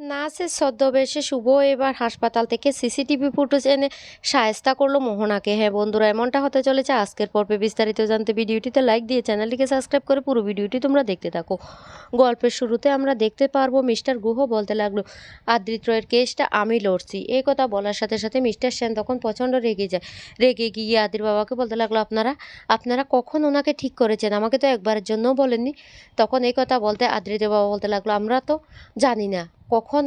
নার্সের ছদ্মবেশে শুভ, এবার হাসপাতাল থেকে সিসিটিভি ফুটেজ এনে সায়স্তা করল মোহনাকে। হ্যাঁ বন্ধুরা, এমনটা হতে চলেছে আজকের পর্বে বিস্তারিত জানতে। ভিডিওটিতে লাইক দিয়ে চ্যানেলটিকে সাবস্ক্রাইব করে পুরো ভিডিওটি তোমরা দেখতে থাকো। গল্পের শুরুতে আমরা দেখতে পারব মিস্টার গুহ বলতে লাগল, আদ্রিত কেসটা আমি লড়ছি। এই কথা বলার সাথে সাথে মিস্টার সেন তখন প্রচণ্ড রেগে যায়। রেগে গিয়ে আদির বাবাকে বলতে লাগল, আপনারা আপনারা কখন ওনাকে ঠিক করেছেন? আমাকে তো একবারের জন্যও বলেননি। তখন এই কথা বলতে আদ্রিতের বাবা বলতে লাগল, আমরা তো জানি না। কখন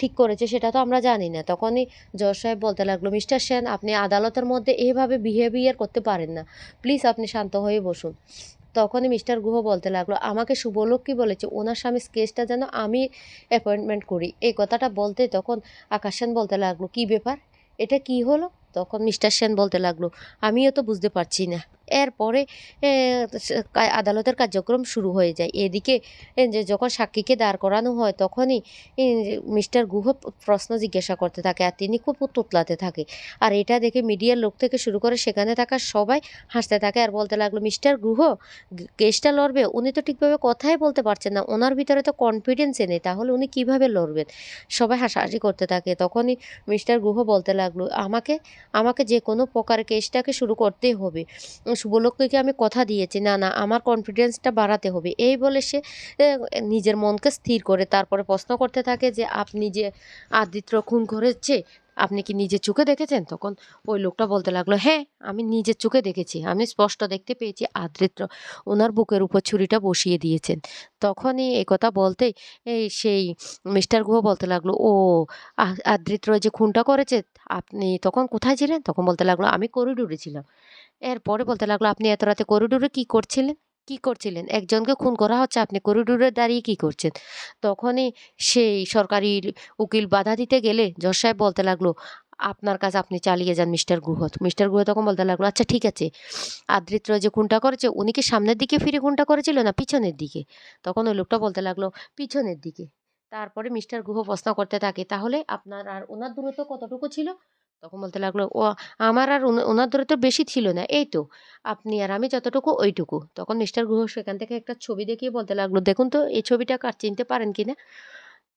ঠিক করেছে সেটা তো আমরা জানি না। তখনই জজ সাহেব বলতে লাগল, মিস্টার সেন, আপনি আদালতের মধ্যে এইভাবে বিহেভিয়ার করতে পারেন না। প্লিজ আপনি শান্ত হয়ে বসুন। তখনই মিস্টার গুহ বলতে লাগল, আমাকে শুভলক্ষ্মী বলেছে, ওনার স্বামী কেসটা যেন আমি অ্যাপয়েন্টমেন্ট করি। এই কথাটা বলতে তখন আকাশ সেন বলতে লাগল, কি ব্যাপার? এটা কি হলো? তখন মিস্টার সেন বলতে লাগল, আমিও তো বুঝতে পারছি না। এরপরে আদালতের কার্যক্রম শুরু হয়ে যায়। এদিকে যে, যখন সাক্ষীকে দাঁড় করানো হয়, তখনই মিস্টার গুহ প্রশ্ন জিজ্ঞাসা করতে থাকে, আর তিনি খুব তোতলাতে থাকে। আর এটা দেখে মিডিয়ার লোক থেকে শুরু করে সেখানে থাকা সবাই হাসতে থাকে আর বলতে লাগল, মিস্টার গুহ কেসটা লড়বে? উনি তো ঠিকভাবে কথাই বলতে পারছেন না। ওনার ভিতরে তো কনফিডেন্সই নেই, তাহলে উনি কীভাবে লড়বেন? সবাই হাসাহাসি করতে থাকে। তখনই মিস্টার গুহ বলতে লাগল, আমাকে আমাকে যে কোনো প্রকার কেসটাকে শুরু করতেই হবে। শুভলক্ষ্মীকে আমি কথা দিয়েছি, না না, আমার কনফিডেন্সটা বাড়াতে হবে। এই বলে সে নিজের মনকে স্থির করে তারপরে প্রশ্ন করতে থাকে যে, আপনি যে আদিত্য খুন করেছে আপনি কি নিজের চোখে দেখেছেন? তখন ওই লোকটা বলতে লাগল হ্যাঁ আমি নিজের চোখে দেখেছি। আমি স্পষ্ট দেখতে পেয়েছি। আদ্রিত্র ওনার বুকের উপর ছুরিটা বসিয়ে দিয়েছেন। তখনই কথা বলতেই এই সেই মিস্টার গুহ বলতে লাগল, ও আদ্রিত্র যে খুনটা করেছে, আপনি তখন কোথায় ছিলেন? তখন বলতে লাগল, আমি করিডোরে ছিলাম। এরপরে বলতে লাগল, আপনি এত রাতে করিডোরে কী করছিলেন? কি করছিলেন? একজনকে খুন করা হচ্ছে, আপনি করিডোরে দাঁড়িয়ে কি করছেন? তখনই সেই সরকারি উকিল বাধা দিতে গেলে জজ সাহেব বলতে লাগল, আপনার কাজ আপনি চালিয়ে যান, মিস্টার গুহত। মিস্টার গুহ তখন বলতে লাগল আচ্ছা ঠিক আছে। আদ্রিত্র যে খুনটা করেছে, উনি কি সামনের দিকে ফিরে খুনটা করেছিল না পিছনের দিকে? তখন ওই লোকটা বলতে লাগল, পিছনের দিকে। তারপরে মিস্টার গুহ প্রশ্ন করতে থাকে, তাহলে আপনার আর ওনার দূরত্ব কতটুকু ছিল? তখন বলতে লাগল, ও, আমার আর ওনার ধরে তো বেশি ছিল না, এই তো, আপনি আর আমি যতটুকু ওইটুকু তখন মিস্টার গুহ সেখান থেকে একটা ছবি দেখিয়ে বলতে লাগল, দেখুন তো, এই ছবিটা কার, চিনতে পারেন কি না?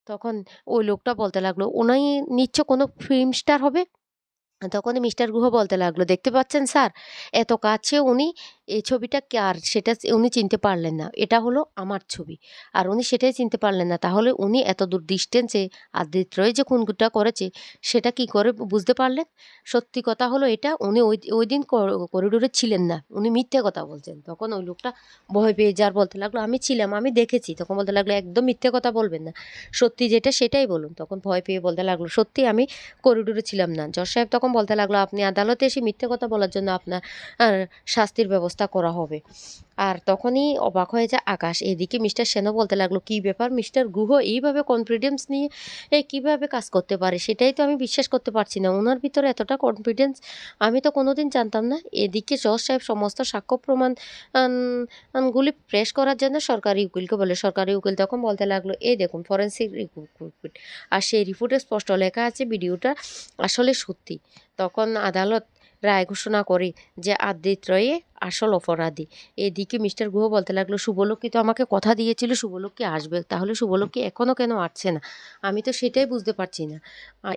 তখন ওই লোকটা বলতে লাগল ওনাই নিচ্ছ কোনো ফিল্ম স্টার হবে? তখনই মিস্টার গুহ বলতে লাগল, দেখতে পাচ্ছেন স্যার, এত কাছে উনি এই ছবিটা কার? সেটা উনি চিনতে পারলেন না। এটা হলো আমার ছবি। আর উনি সেটাই চিনতে পারলেন না। তাহলে উনি এত দূর ডিস্টেন্সে আদিত্রয় যে খুনটা করেছে, সেটা কি করে বুঝতে পারলেন? সত্যি কথা হলো এটা, উনি ওই ওই দিন করিডোরে ছিলেন না। উনি মিথ্যে কথা বলছেন। তখন ওই লোকটা ভয় পেয়ে যার বলতে লাগল, আমি ছিলাম, আমি দেখেছি। তখন বলতে লাগল, একদম মিথ্যে কথা বলবেন না। সত্যি যেটা, সেটাই বলুন। তখন ভয় পেয়ে বলতে লাগল, সত্যি আমি করিডোরে ছিলাম না। জজ সাহেব তখন বলতে লাগল, আপনি আদালতে এসে মিথ্যে কথা বলার জন্য আপনার শাস্তির ব্যবস্থা করা হবে। আর তখনই অবাক হয়ে যায় আকাশ। এদিকে মিস্টার সেনও বলতে লাগল, কী ব্যাপার মিস্টার গুহ, এইভাবে কনফিডেন্স নিয়ে, এ কীভাবে কাজ করতে পারে? সেটাই তো আমি বিশ্বাস করতে পারছি না। ওনার ভিতরে এতটা কনফিডেন্স আমি তো কোনোদিন জানতাম না। এদিকে জজ সাহেব সমস্ত সাক্ষ্য প্রমাণ, আন- প্রেস করার জন্য সরকারি উকিলকে বলে, সরকারি উকিল তখন বলতে লাগল, এই দেখুন ফরেন্সিক রিপোর্ট আর সেই রিপোর্টে স্পষ্ট লেখা আছে, ভিডিওটা আসলে সত্যি। তখন আদালত রায় ঘোষণা করে যে আদিত রয়ে আসল অপরাধী। এদিকে মিস্টার গুহ বলতে লাগল শুভলক্ষ্মী তো আমাকে কথা দিয়েছিল শুভলক্ষ্মী আসবে। তাহলে শুভলক্ষ্মী এখনও কেন আসছে না? আমি তো সেটাই বুঝতে পারছি না।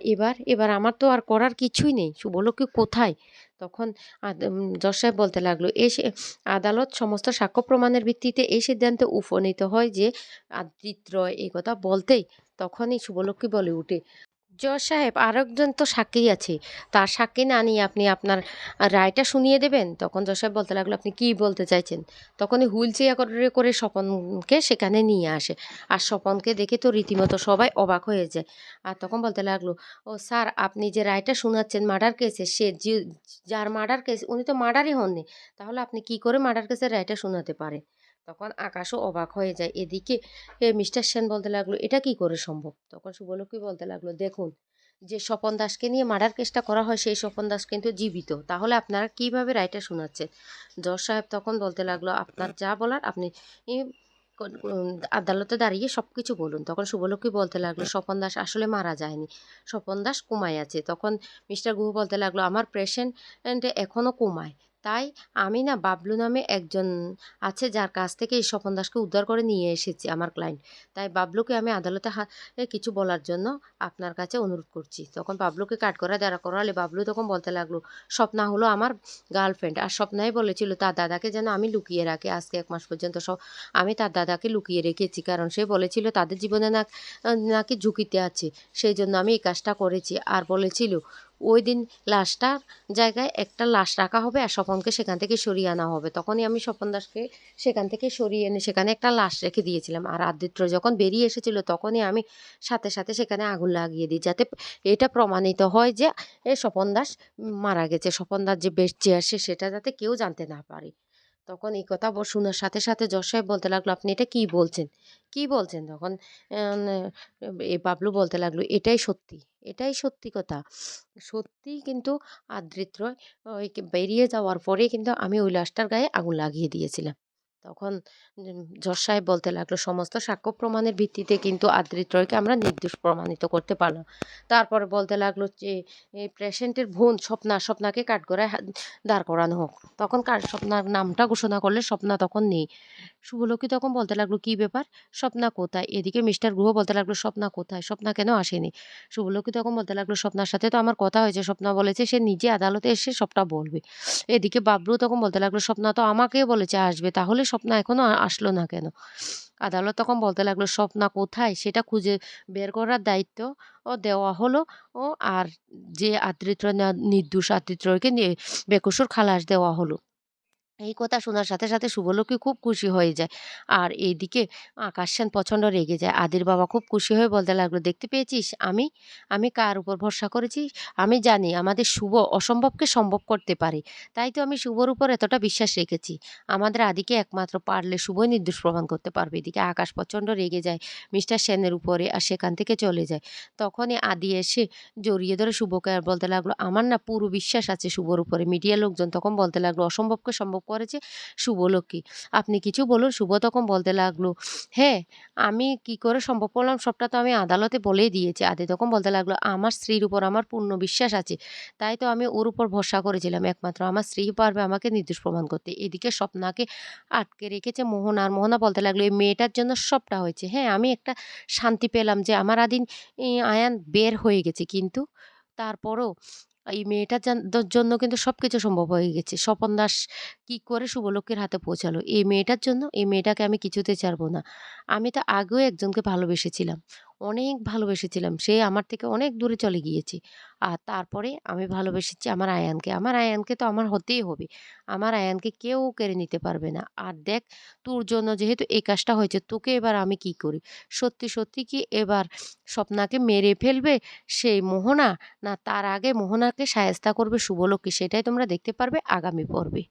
এবার এবার আমার তো আর করার কিছুই নেই। শুভলক্ষ্মী কোথায়? তখন জজ সাহেব বলতে লাগল এই আদালত সমস্ত সাক্ষ্য প্রমাণের ভিত্তিতে এই সিদ্ধান্তে উপনীত হয় যে আদিত রয় এই কথা বলতেই। তখনই শুভলক্ষ্মী বলে উঠে জজ সাহেব, আরেকজন তো সাক্ষী আছে। তার সাক্ষী না নিয়ে আপনি আপনার রায়টা শুনিয়ে দেবেন? তখন জজ সাহেব বলতে লাগল, আপনি কি বলতে চাইছেন? তখনই হুইল চেয়ার করে করে স্বপনকে সেখানে নিয়ে আসে। আর স্বপনকে দেখে তো রীতিমতো সবাই অবাক হয়ে যায়। আর তখন বলতে লাগল, ও স্যার, আপনি যে রায়টা শোনাচ্ছেন মার্ডার কেসে, সে যে, যার মার্ডার কেস, উনি তো মার্ডারই হননি। তাহলে আপনি কি করে মার্ডার কেসের রায়টা শোনাতে পারেন? তখন আকাশও অবাক হয়ে যায়। এদিকে মিস্টার সেন বলতে লাগল, এটা কি করে সম্ভব? তখন শুভলক্ষ্মী বলতে লাগল? দেখুন, যে স্বপন দাসকে নিয়ে মার্ডার কেসটা করা হয়, সেই স্বপন দাস কিন্তু জীবিত। তাহলে আপনারা কীভাবে রায়টা শোনাচ্ছেন? জজ সাহেব তখন বলতে লাগল, আপনার যা বলার, আপনি আদালতে দাঁড়িয়ে সব কিছু বলুন। তখন শুভলক্ষ্মী বলতে লাগল? স্বপন দাস আসলে মারা যায়নি। স্বপন দাস কুমায় আছে। তখন মিস্টার গুহ বলতে লাগল, আমার পেশেন্ট এখনও কুমায়। তাই আমি না বাবলু নামে একজন আছে যার কাছ থেকে এই স্বপন দাসকে উদ্ধার করে নিয়ে এসেছি আমার ক্লায়েন্ট তাই বাবলুকে আমি আদালতে কিছু বলার জন্য আপনার কাছে অনুরোধ করছি। তখন বাবলুকে কাট করা দাঁড়া করালে বাবলু তখন বলতে লাগল, স্বপ্না হলো আমার গার্লফ্রেন্ড আর স্বপ্নাই বলেছিল তার দাদাকে যেন আমি লুকিয়ে রাখি। আজকে এক মাস পর্যন্ত সব আমি তার দাদাকে লুকিয়ে রেখেছি কারণ সে বলেছিল তাদের জীবনে না নাকি ঝুঁকিতে আছে। সেই জন্য আমি এই কাজটা করেছি। আর বলেছিল ওই দিন লাশটার জায়গায় একটা লাশ রাখা হবে আর স্বপনকে সেখান থেকে সরিয়ে আনা হবে। তখনই আমি স্বপন দাসকে সেখান থেকে সরিয়ে এনে সেখানে একটা লাশ রেখে দিয়েছিলাম। আর আদিত্য যখন বেরিয়ে এসেছিল তখনই আমি সাথে সাথে সেখানে আগুন লাগিয়ে দিই যাতে এটা প্রমাণিত হয় যে, এ স্বপন দাস মারা গেছে। স্বপন দাস যে বেঁচে আসে সেটা যাতে কেউ জানতে না পারে। তখন এই কথা শোনার সাথে সাথে যশ সাহেব বলতে লাগল, আপনি এটা কি বলছেন? কি বলছেন? তখন এ বাবলু বলতে লাগল, এটাই সত্যি এটাই সত্যি কথা, সত্যি কিন্তু আদৃত্র বেরিয়ে যাওয়ার পরে কিন্তু আমি ওই লাশটার গায়ে আগুন লাগিয়ে দিয়েছিলাম। তখন জজ সাহেব বলতে লাগল, সমস্ত সাক্ষ্য প্রমাণের ভিত্তিতে কিন্তু আদৃত্রয়কে আমরা নির্দোষ প্রমাণিত করতে পারলাম। তারপরে বলতে লাগল যে পেশেন্টের বোন স্বপ্না, স্বপ্নাকে কাঠগড়ায় দাঁড় করানো হোক। তখন কার স্বপ্নার নামটা ঘোষণা করলে স্বপ্না তখন নেই। শুভলক্ষ্মী তখন বলতে লাগল, কি ব্যাপার? স্বপ্না কোথায়? এদিকে মিস্টার গ্রহ বলতে লাগল, স্বপ্না কোথায়? স্বপ্না কেন আসেনি? শুভলক্ষ্মী তখন বলতে লাগল, স্বপ্নার সাথে তো আমার কথা হয়েছে। স্বপ্না বলেছে সে নিজে আদালতে এসে সবটা বলবে। এদিকে বাবলু তখন বলতে লাগল, স্বপ্না তো আমাকে বলেছে আসবে। তাহলে স্বপ্না এখনও আসলো না কেন? আদালত তখন বলতে লাগল, স্বপ্না কোথায়? সেটা খুঁজে বের করার দায়িত্ব ও দেওয়া হলো। ও আর যে আদৃত্য নির্দোষ আদৃত্যকে নিয়ে বেকসুর খালাস দেওয়া হলো। এই কথা শোনার সাথে সাথে শুভলক্ষ্মী খুব খুশি হয়ে যায়। আর এইদিকে আকাশ সেন প্রচণ্ড রেগে যায়। আদির বাবা খুব খুশি হয়ে বলতে লাগল, দেখতে পেয়েছিস? আমি আমি কার উপর ভরসা করেছি? আমি জানি আমাদের শুভ অসম্ভবকে সম্ভব করতে পারে। তাই তো আমি শুভর উপর এতটা বিশ্বাস রেখেছি। আমাদের আদিকে একমাত্র পারলে শুভই নির্দোষ প্রমাণ করতে পারবে। এদিকে আকাশ প্রচণ্ড রেগে যায় মিস্টার সেনের উপরে আর সেখান থেকে চলে যায়। তখনই আদি এসে জড়িয়ে ধরে শুভকে আর বলতে লাগল, আমার না পুরো বিশ্বাস আছে শুভর উপরে। মিডিয়া লোকজন তখন বলতে লাগল, অসম্ভবকে সম্ভব করেছে শুভলক্ষ্মী আপনি কিছু বলুন, শুভ তখন বলতে লাগল। হ্যাঁ আমি কি করে সম্ভব করলাম সবটা তো আমি আদালতে বলেই দিয়েছি, আদে তখন বলতে লাগল, আমার স্ত্রীর উপর আমার পূর্ণ বিশ্বাস আছে, তাই তো আমি ওর উপর ভরসা করেছিলাম একমাত্র, আমার স্ত্রী পারবে আমাকে নির্দোষ প্রমাণ করতে। এদিকে স্বপ্নাকে আটকে রেখেছে মোহন আর মোহনা বলতে লাগল, এই মেয়েটার জন্য সবটা হয়েছে। হ্যাঁ আমি একটা শান্তি পেলাম যে, আমার আদিন আয়ান বের হয়ে গেছে, কিন্তু তারপরও এই মেয়েটার জন্য কিন্তু সব কিছু সম্ভব হয়ে গেছে। স্বপন দাস কী করে শুভলক্ষ্মীর হাতে পৌঁছালো? এই মেয়েটার জন্য, এই মেয়েটাকে আমি কিছুতে ছাড়বো না। আমি তো আগেও একজনকে ভালোবেসেছিলাম। অনেক ভালোবেসেছিলাম। সে আমার থেকে অনেক দূরে চলে গিয়েছে। আর তারপরে আমি ভালোবেসেছি আমার আয়ানকে। আমার আয়ানকে তো আমার হতেই হবে। আমার আয়ানকে কেউ কেড়ে নিতে পারবে না। আর দেখ, তোর জন্য যেহেতু এই কাজটা হয়েছে, তোকে এবার আমি কি করি? সত্যি সত্যি কি এবার স্বপ্নাকে মেরে ফেলবে সেই মোহনা? না, তার আগে মোহনাকে সায়স্তা করবে শুভলক্ষ্মী? সেটাই তোমরা দেখতে পারবে আগামী পর্বে।